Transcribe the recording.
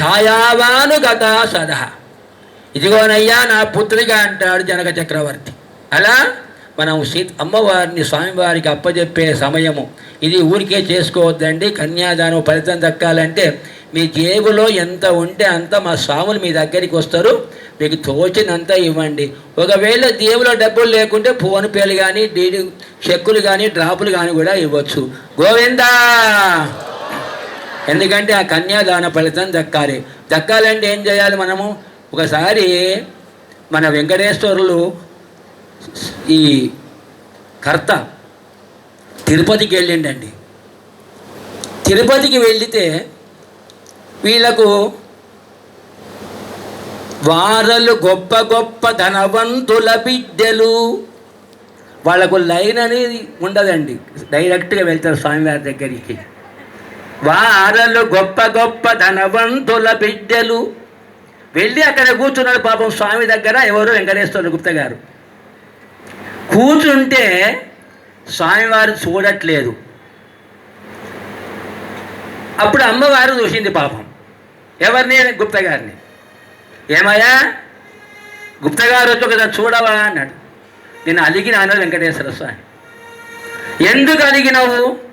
ఛాయావానుగత సద. ఇదిగోనయ్యా నా పుత్రిక అంటాడు జనక చక్రవర్తి. అలా మనం సీత అమ్మవారిని స్వామివారికి అప్పజెప్పే సమయము. ఇది ఊరికే చేసుకోవద్దండి కన్యాదానం ఫలితం దక్కాలంటే. మీ జేబులో ఎంత ఉంటే అంత మా స్వాములు మీ దగ్గరికి వస్తారు. మీకు తోచినంత ఇవ్వండి. ఒకవేళ జేబులో డబ్బులు లేకుంటే ఫోన్ పేలు కానీ డీడీ చెక్కులు కానీ డ్రాపులు కానీ కూడా ఇవ్వచ్చు. గోవిందా! ఎందుకంటే ఆ కన్యాదాన ఫలితం దక్కాలి. దక్కాలంటే ఏం చేయాలి మనము? ఒకసారి మన వెంకటేశ్వరులు ఈ కర్త తిరుపతికి వెళ్ళిండండి. తిరుపతికి వెళితే వీళ్ళకు వారలు గొప్ప గొప్ప ధనవంతుల బిడ్డలు. వాళ్ళకు లైన్ అనేది ఉండదండి. డైరెక్ట్గా వెళ్తారు స్వామివారి దగ్గరికి. వారలు గొప్ప గొప్ప ధనవంతుల బిడ్డలు. వెళ్ళి అక్కడ కూర్చున్నాడు పాపం స్వామి దగ్గర ఎవరు? వెంకటేశ్వర గుప్త గారు. కూర్చుంటే స్వామివారు చూడట్లేదు. అప్పుడు అమ్మవారు చూసింది పాపం. ఎవరిని? గుప్త గారిని. ఏమయ్యా? గుప్త గారు వచ్చి ఒకసారి చూడవా అన్నాడు. నేను అలిగినాను వెంకటేశ్వర స్వామి. ఎందుకు అలిగినావు?